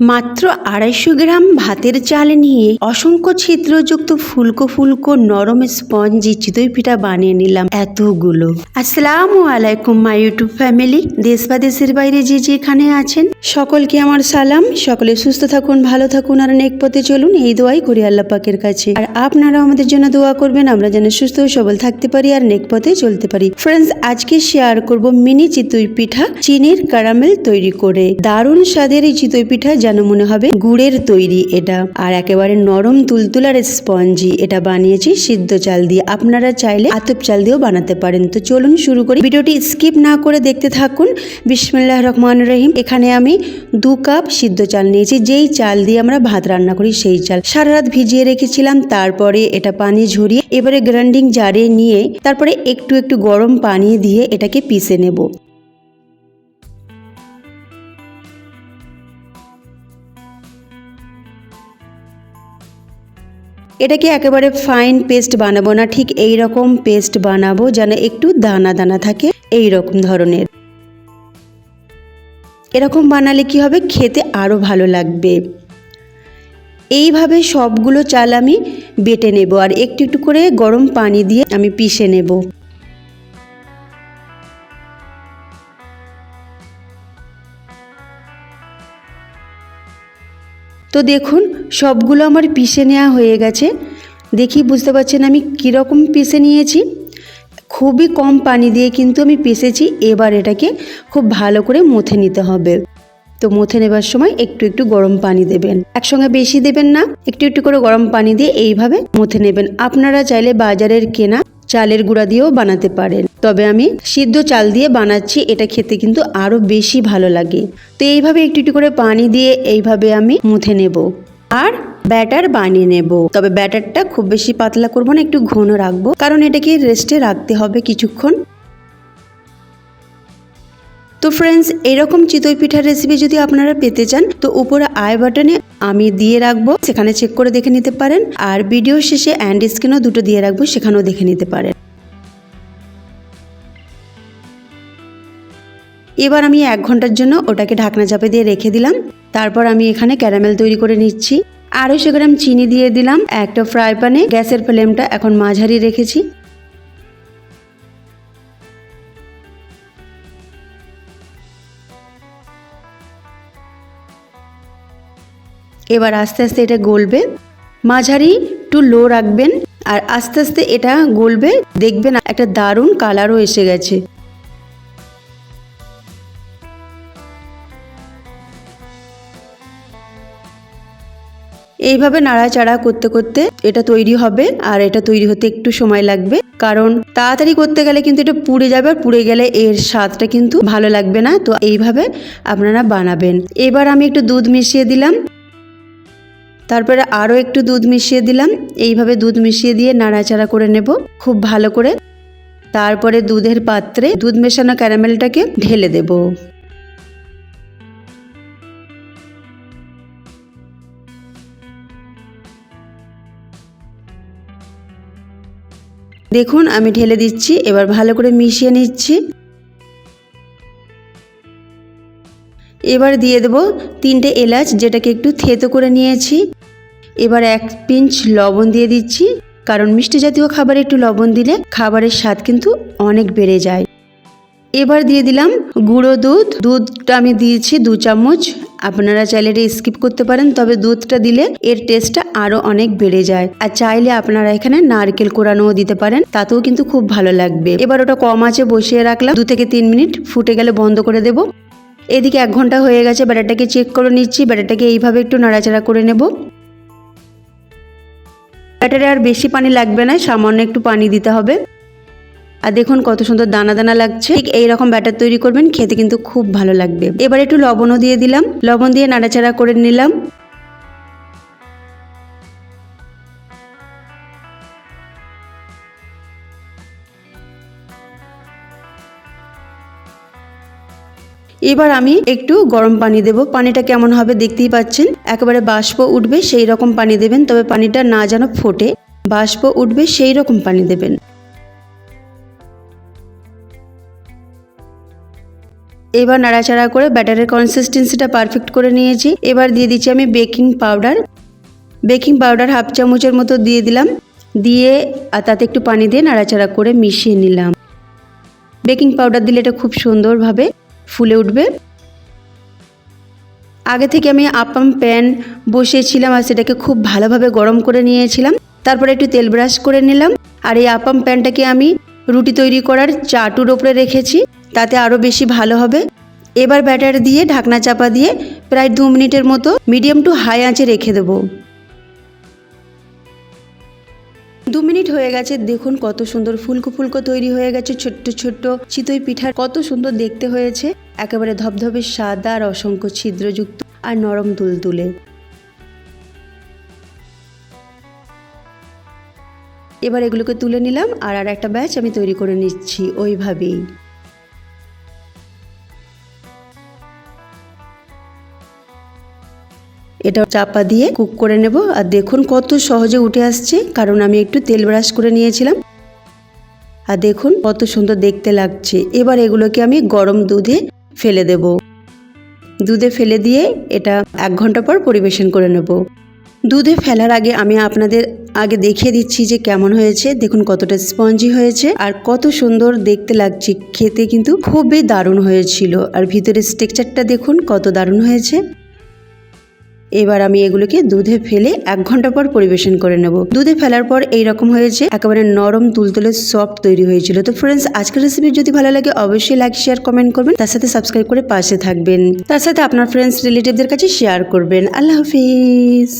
মাত্র আড়াইশো গ্রাম ভাতের চাল নিয়ে অসংখ্য ছিদ্রযুক্ত ফুলকো ফুলকো নরম স্পঞ্জি চিতই পিঠা বানিয়ে নিলাম এতগুলো। আসসালামু আলাইকুম মাই ইউটিউব ফ্যামিলি দেশ বা দেশের বাইরে যে যেখানে আছেন, সকলকে আমার সালাম। সকলে সুস্থ থাকুন, ভালো থাকুন, আর নেক পথে চলুন, এই দোয়াই করি আল্লাহ পাকের কাছে। আর আপনারা আমাদের জন্য দোয়া করবেন, আমরা যেন সুস্থ সবল থাকতে পারি আর নেক পথে চলতে পারি। ফ্রেন্ডস আজকে শেয়ার করব মিনি চিতই পিঠা, চিনির ক্যারামেল তৈরি করে। দারুণ স্বাদের এই চিতই পিঠা যেন মনে হবে গুড়ের তৈরি এটা। আর একেবারে নরম তুলতুলার স্পঞ্জি এটা বানিয়েছি সিদ্ধ চাল দিয়ে। আপনারা চাইলে আতপ চাল দিয়েও বানাতে পারেন। তো চলুন শুরু করি। ভিডিওটি স্কিপ না করে দেখতে থাকুন। বিসমিল্লাহ রহমান রহিম। এখানে আমি দু কাপ সিদ্ধ চাল নিয়েছি। যেই চাল দিয়ে আমরা ভাত রান্না করি সেই চাল। সারা রাত ভিজিয়ে রেখেছিলাম। তারপরে এটা পানি ঝরিয়ে এবারে গ্রাইন্ডিং জারে নিয়ে তারপরে একটু একটু গরম পানি দিয়ে এটাকে পিষে নেব। এটাকে একেবারে ফাইন পেস্ট বানাবো না, ঠিক এই রকম পেস্ট বানাবো যেন একটু দানা দানা থাকে এই রকম ধরনের। এরকম বানালে কি হবে? খেতে আরও ভালো লাগবে। এইভাবে সবগুলো চাল আমি বেটে নেব, আর একটু একটু করে গরম পানি দিয়ে আমি পিষে নেব। তো দেখুন, সবগুলো আমার পিষে নেওয়া হয়ে গেছে। দেখি, বুঝতে পারছেন আমি কীরকম পিষে নিয়েছি? খুবই কম পানি দিয়ে কিন্তু আমি পিষেছি। এবার এটাকে খুব ভালো করে মুথে নিতে হবে। তো মুথে নেবার সময় একটু একটু গরম পানি দেবেন। একসঙ্গে বেশি দেবেন না, একটু একটু করে গরম পানি দিয়ে এইভাবে মুথে নেবেন। আপনারা চাইলে বাজারের কেনা চালের গুঁড়া দিয়েও বানাতে পারেন। তবে আমি সিদ্ধ চাল দিয়ে বানাচ্ছি, এটা খেতে কিন্তু আরও বেশি ভালো লাগে। তো এইভাবে একটু একটু করে পানি দিয়ে এইভাবে আমি মুথে নেব। আর ব্যাটার বানিয়ে নেব। তবে ব্যাটারটা খুব বেশি পাতলা করব না, একটু ঘন রাখব। কারণ এটাকে রেস্টে রাখতে হবে কিছুক্ষণ। তো ফ্রেন্ডস এরকম চিতই পিঠার রেসিপি যদি আপনারা পেতে চান, তো উপরে আই বাটনে আমি দিয়ে রাখব, সেখানে চেক করে দেখে নিতে পারেন, আর ভিডিও শেষে অ্যান্ড স্ক্রিনও দুটো দিয়ে রাখব, সেখানেও দেখে নিতে পারেন। এবার আমি এক ঘণ্টার জন্য ওটাকে ঢাকনা চাপে দিয়ে রেখে দিলাম, তারপর আমি এখানে ক্যারামেল তৈরি করে নিচ্ছি। আড়াইশো গ্রাম চিনি দিয়ে দিলাম, একটা ফ্রাই প্যানে গ্যাসের ফ্লেমটা এখন মাঝারি রেখেছি। এবার আস্তে আস্তে এটা গলবে। মাঝারি টু লো রাখবেন আর আস্তে আস্তে এটা গলবে। দেখবেন একটা দারুণ কালারও এসে গেছে। এইভাবে নাড়াচাড়া করতে করতে এটা তৈরি হবে আর এটা তৈরি হতে একটু সময় লাগবে। কারণ তাড়াতাড়ি করতে গেলে কিন্তু এটা পুড়ে যাবে আর পুড়ে গেলে এর স্বাদটা কিন্তু ভালো লাগবে না। তো এইভাবে আপনারা বানাবেন। এবার আমি একটু দুধ মিশিয়ে দিলাম। তারপরে আরও একটু দুধ মিশিয়ে দিলাম। এইভাবে দুধ মিশিয়ে দিয়ে নাড়াচাড়া করে নেব খুব ভালো করে। তারপরে দুধের পাত্রে দুধ মেশানো ক্যারামেলটাকে ঢেলে দেব। দেখুন, আমি ঢেলে দিচ্ছি, এবার ভালো করে মিশিয়ে নিচ্ছি। এবার দিয়ে দেব তিনটে এলাচ যেটাকে একটু থেতো করে নিয়েছি। এবার এক পিঞ্চ লবণ দিয়ে দিচ্ছি, কারণ মিষ্টি জাতীয় খাবারে একটু লবণ দিলে খাবারের স্বাদ কিন্তু অনেক বেড়ে যায়। এবার দিয়ে দিলাম গুঁড়ো দুধ। দুধটা আমি দিয়েছি দু চামচ। আপনারা চাইলে এটা স্কিপ করতে পারেন, তবে দুধটা দিলে এর টেস্টটা আরও অনেক বেড়ে যায়। আর চাইলে আপনারা এখানে নারকেল কোরানোও দিতে পারেন, তাতেও কিন্তু খুব ভালো লাগবে। এবার ওটা কম আছে বসিয়ে রাখলাম। দু থেকে তিন মিনিট ফুটে গেলে বন্ধ করে দেবো। এদিকে এক ঘণ্টা হয়ে গেছে, ব্যাটারটাকে চেক করে নিচ্ছি, ব্যাটারটাকে এইভাবে একটু নাড়াচাড়া করে নেব। ব্যাটারে আর বেশি পানি লাগবে না, সামান্য একটু পানি দিতে হবে। আর দেখুন কত সুন্দর দানা দানা লাগছে। ঠিক এইরকম ব্যাটার তৈরি করবেন, খেতে কিন্তু খুব ভালো লাগবে। এবার একটু লবণও দিয়ে দিলাম। লবণ দিয়ে নাড়াচাড়া করে নিলাম। এবার আমি একটু গরম পানি দেব। পানিটা কেমন হবে দেখতেই পাচ্ছেন? একেবারে বাষ্প উঠবে সেই রকম পানি দেবেন, তবে পানিটা না যেন ফোটে। বাষ্প উঠবে সেই রকম পানি দেবেন। এবার নাড়াচাড়া করে ব্যাটারের কনসিস্টেন্সিটা পারফেক্ট করে নিয়েছি। এবার দিয়ে দিচ্ছি আমি baking powder baking powder half চামচের মতো দিয়ে দিলাম। দিয়ে, আর তাতে একটু পানি দিয়ে নাড়াচাড়া করে মিশিয়ে নিলাম। বেকিং পাউডার দিলে এটা খুব সুন্দরভাবে ফুলে উঠবে। আগে থেকে আমি আপাম প্যান বসিয়েছিলাম আর সেটাকে খুব ভালোভাবে গরম করে নিয়েছিলাম। তারপরে একটু তেল ব্রাশ করে নিলাম আর এই আপাম প্যানটাকে আমি রুটি তৈরি করার চাটুর ওপরে রেখেছি, তাতে আরও বেশি ভালো হবে। এবার ব্যাটার দিয়ে ঢাকনা চাপা দিয়ে প্রায় দু মিনিটের মতো মিডিয়াম টু হাই আঁচে রেখে দেবো। দু মিনিট হয়ে গেছে, দেখুন কত সুন্দর ফুলকো ফুলকো তৈরি হয়ে গেছে, ছোট্ট ছোট্ট চিতই পিঠার, কত সুন্দর দেখতে হয়েছে। একেবারে ধবধবে সাদা আর অসংখ্য ছিদ্রযুক্ত আর নরম দুলদুলে এবার এগুলোকে তুলে নিলাম আর আর একটা ব্যাচ আমি তৈরি করে নিচ্ছি, ওইভাবেই। এটা চাপা দিয়ে কুক করে নেব। আর দেখুন কত সহজে উঠে আসছে, কারণ আমি একটু তেল ব্রাশ করে নিয়েছিলাম। আর দেখুন কত সুন্দর দেখতে লাগছে। এবার এগুলোকে আমি গরম দুধে ফেলে দেব। দুধে ফেলে দিয়ে এটা এক ঘণ্টা পর পরিবেশন করে নেব। দুধে ফেলার আগে আমি আপনাদের আগে দেখিয়ে দিচ্ছি যে কেমন হয়েছে। দেখুন কতটা স্পঞ্জি হয়েছে আর কত সুন্দর দেখতে লাগছে। খেতে কিন্তু খুবই দারুণ হয়েছিল। আর ভিতরের স্ট্রাকচারটা দেখুন কত দারুণ হয়েছে। এবার আমি এগুলোকে দুধে ফেলে এক ঘণ্টা পর পরিবেশন করে নেব। দুধে ফেলার পর এই রকম হয়েছে, একেবারে নরম তুলতুলে সফট তৈরি হয়েছিল। তো ফ্রেন্ডস আজকের রেসিপি যদি ভালো লাগে, অবশ্যই লাইক শেয়ার কমেন্ট করবেন, তার সাথে সাবস্ক্রাইব করে পাশে থাকবেন। তার সাথে আপনার ফ্রেন্ডস রিলেটিভদের কাছে শেয়ার করবেন। আল্লাহ হাফিজ।